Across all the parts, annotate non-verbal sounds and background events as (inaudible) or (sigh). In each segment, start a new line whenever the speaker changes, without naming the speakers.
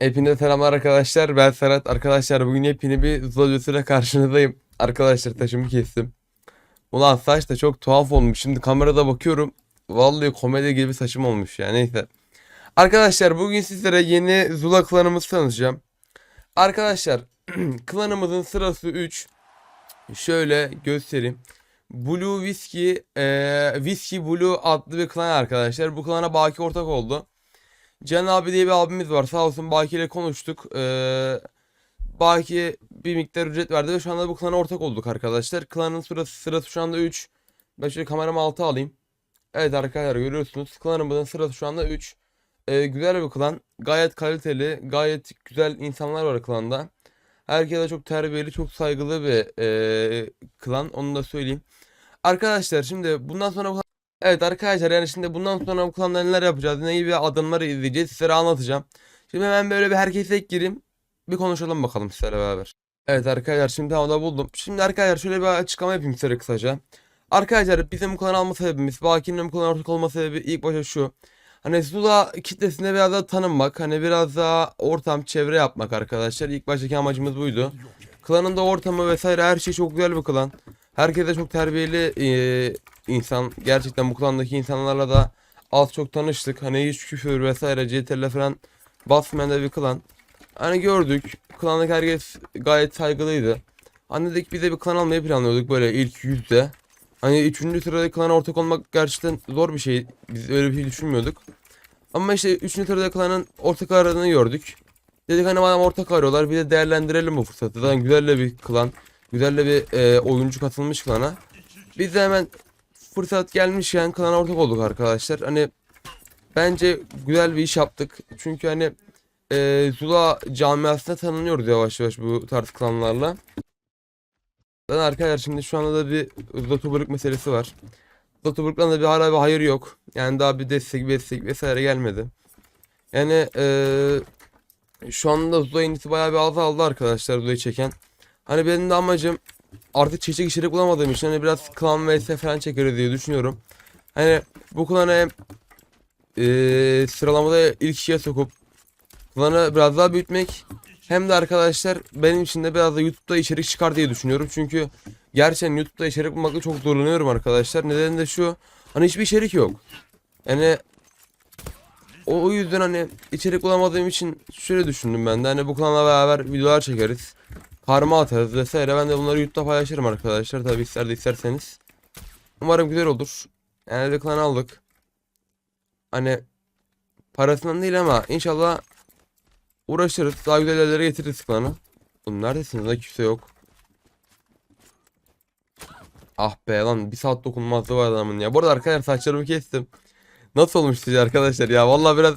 Hepinize selamlar arkadaşlar. Ben Serhat. Arkadaşlar bugün yepyeni bir Zula videosuyla karşınızdayım. Arkadaşlar taşımı kestim. Ulan saç da çok tuhaf olmuş. Şimdi kamerada bakıyorum. Vallahi komedi gibi saçım olmuş ya. Neyse. Arkadaşlar bugün sizlere yeni Zula klanımızı tanıtacağım. Arkadaşlar (clears throat) klanımızın sırası 3. Şöyle göstereyim. Blue Whiskey, eee Whiskey Blue adlı bir klan arkadaşlar. Bu klana Baki ortak oldu. Can abi diye bir abimiz var. Sağ olsun Baki ile konuştuk. Ee, Baki bir miktar ücret verdi ve şu anda bu klana ortak olduk arkadaşlar. Klanın sırası, sırası şu anda 3. Ben şöyle kameramı alta alayım. Evet arkadaşlar görüyorsunuz. Klanımızın sırası şu anda 3. Ee, güzel bir klan. Gayet kaliteli, gayet güzel insanlar var klanda. Herkese çok terbiyeli, çok saygılı bir ee, klan. Onu da söyleyeyim. Arkadaşlar şimdi bundan sonra bu Evet arkadaşlar yani şimdi bundan sonra bu klanda neler yapacağız, ne gibi adımları izleyeceğiz sizlere anlatacağım. Şimdi hemen böyle bir herkese gireyim. Bir konuşalım bakalım sizlerle beraber. Evet arkadaşlar şimdi havada buldum. Şimdi arkadaşlar şöyle bir açıklama yapayım size kısaca. Arkadaşlar bizim bu klan alma sebebimiz, Baki'nin bu klana ortak olma sebebi ilk başta şu. Hani Zula kitlesine biraz daha tanınmak, hani biraz daha ortam, çevre yapmak arkadaşlar. İlk baştaki amacımız buydu. Klanın da ortamı vesaire her şey çok güzel bir klan. Herkese çok terbiyeli insan. Gerçekten bu klandaki insanlarla da az çok tanıştık. Hani hiç küfür vesaire CTRL falan basmayan da bir klan. Hani gördük. Klandaki herkes gayet saygılıydı. Hani dedik de bir klan almayı planlıyorduk böyle ilk yüzde. Hani üçüncü sırada klana ortak olmak gerçekten zor bir şey. Biz öyle bir şey düşünmüyorduk. Ama işte üçüncü sırada klanın ortak aradığını gördük. Dedik hani madem ortak arıyorlar bir de değerlendirelim bu fırsatı. Zaten güzel bir klan. Güzel bir e, oyuncu katılmış klana. Biz de hemen fırsat gelmişken klana ortak olduk arkadaşlar. Hani bence güzel bir iş yaptık. Çünkü hani e, Zula camiasında tanınıyoruz yavaş yavaş bu tarz klanlarla. Zaten arkadaşlar şimdi şu anda da bir Zotoburluk meselesi var. Zotoburluk'tan da bir hala bir hayır yok. Yani daha bir destek destek vesaire gelmedi. Yani e, şu anda Zula indisi bayağı bir azaldı arkadaşlar Zula'yı çeken. Hani benim de amacım artık çeşitli içerik bulamadığım için hani biraz klan vs falan çekeriz diye düşünüyorum. Hani bu klanı eee, sıralamada ilk ikiye sokup klanı biraz daha büyütmek hem de arkadaşlar benim için de biraz da YouTube'da içerik çıkar diye düşünüyorum. Çünkü gerçekten YouTube'da içerik bulmakta çok zorlanıyorum arkadaşlar. Nedeni de şu hani hiçbir içerik yok. Yani o, o yüzden hani içerik bulamadığım için şöyle düşündüm ben de hani bu kanala beraber videolar çekeriz. Karma atarız vesaire. Ben de bunları YouTube'da paylaşırım arkadaşlar. Tabii ister de isterseniz. Umarım güzel olur. Yani bir klan aldık. Hani parasından değil ama inşallah uğraşırız. Daha güzel yerlere getiririz klanı. Oğlum neredesiniz lan kimse yok. Ah be lan bir saat dokunmazlığı var adamın ya. Bu arada arkadaşlar saçlarımı kestim. Nasıl olmuş sizce arkadaşlar ya? Vallahi biraz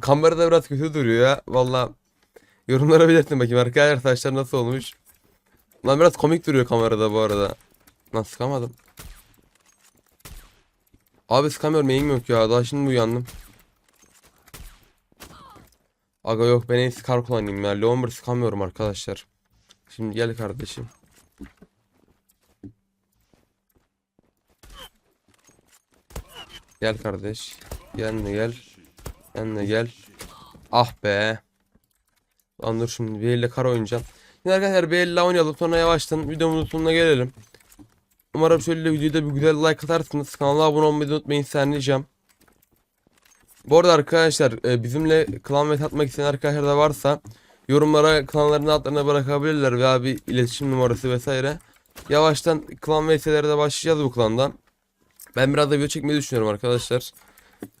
kamerada biraz kötü duruyor ya. Vallahi Yorumlara belirtin bakayım arkadaşlar saçlar nasıl olmuş. Lan biraz komik duruyor kamerada bu arada. Nasıl sıkamadım. Abi sıkamıyorum eğim yok ya daha şimdi uyandım. Aga yok ben en iyisi kar kullanayım ya. Leomber sıkamıyorum arkadaşlar. Şimdi gel kardeşim. Gel kardeş. Gel de gel. Gel de gel. Ah be. Dur şimdi bir elle kar oynayacağım. Şimdi arkadaşlar bir elle oynayalım sonra yavaştan videomuzun sonuna gelelim. Umarım şöyle videoda bir güzel like atarsınız. Kanala abone olmayı unutmayın senleyeceğim. Bu arada arkadaşlar e, bizimle klan ve atmak isteyen arkadaşlar da varsa yorumlara klanların adlarına bırakabilirler veya bir iletişim numarası vesaire. Yavaştan klan vs'lere de başlayacağız bu klandan. Ben biraz da video çekmeyi düşünüyorum arkadaşlar.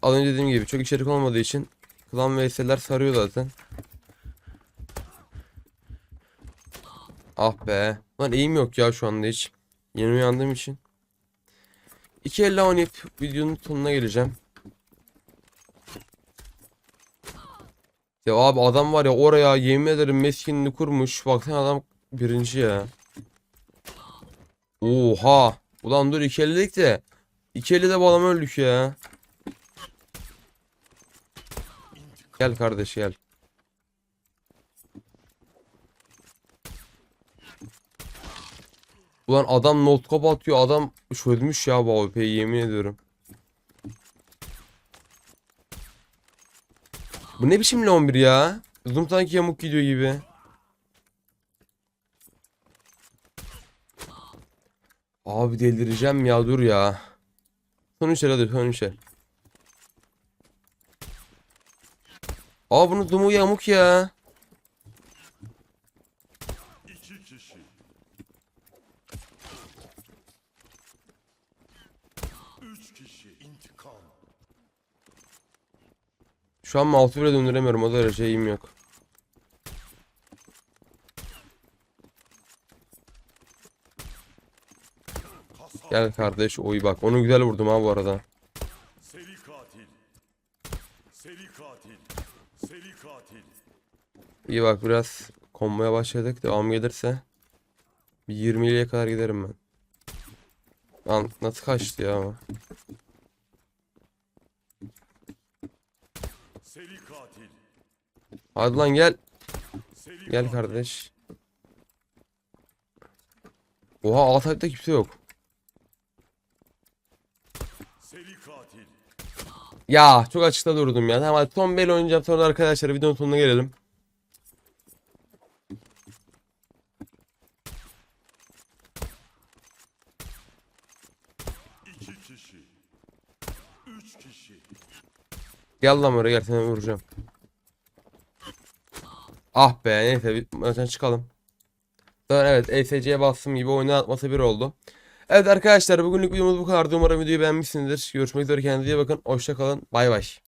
Az önce dediğim gibi çok içerik olmadığı için klan vs'ler sarıyor zaten. Ah be. Lan eğim yok ya şu anda hiç. Yeni uyandığım için. İki elle oynayıp videonun sonuna geleceğim. Ya abi adam var ya oraya yemin ederim meskinini kurmuş. Baksana adam birinci ya. Oha. Ulan dur iki ellilik de. İki elli de bu adamı öldük ya. Gel kardeş gel. Ulan adam notkop atıyor. Adam çözmüş ya bu AWP'yi yemin ediyorum. Bu ne biçim Leon 1 ya? Zoom sanki yamuk gidiyor gibi. Abi delireceğim ya dur ya. Son üçer hadi son üçer. Aa bunun zoom'u yamuk ya.
İki kişi. Üç kişi. İntikam.
Şu an mouse'u bile döndüremiyorum. O derece şeyim yok. Gel kardeş oy bak. Onu güzel vurdum ha bu arada.
Seri katil. Seri katil. Seri katil.
İyi bak biraz konmaya başladık. Devam gelirse bir 20'liye kadar giderim ben. Lan nasıl kaçtı ya ama.
Seri katil.
Hadi lan gel. Gel kardeş. Oha alt ayakta kimse yok. Ya çok açıkta durdum ya. Tamam hadi son bel oynayacağım sonra arkadaşlar videonun sonuna gelelim.
İki kişi.
Gel lan buraya gel seni vuracağım. Ah be neyse bir maçtan çıkalım. Evet ESC'ye bastım gibi oyuna atması bir oldu. Evet arkadaşlar bugünlük videomuz bu kadar. Umarım videoyu beğenmişsinizdir. Görüşmek üzere kendinize iyi bakın. Hoşça kalın. Bay bay.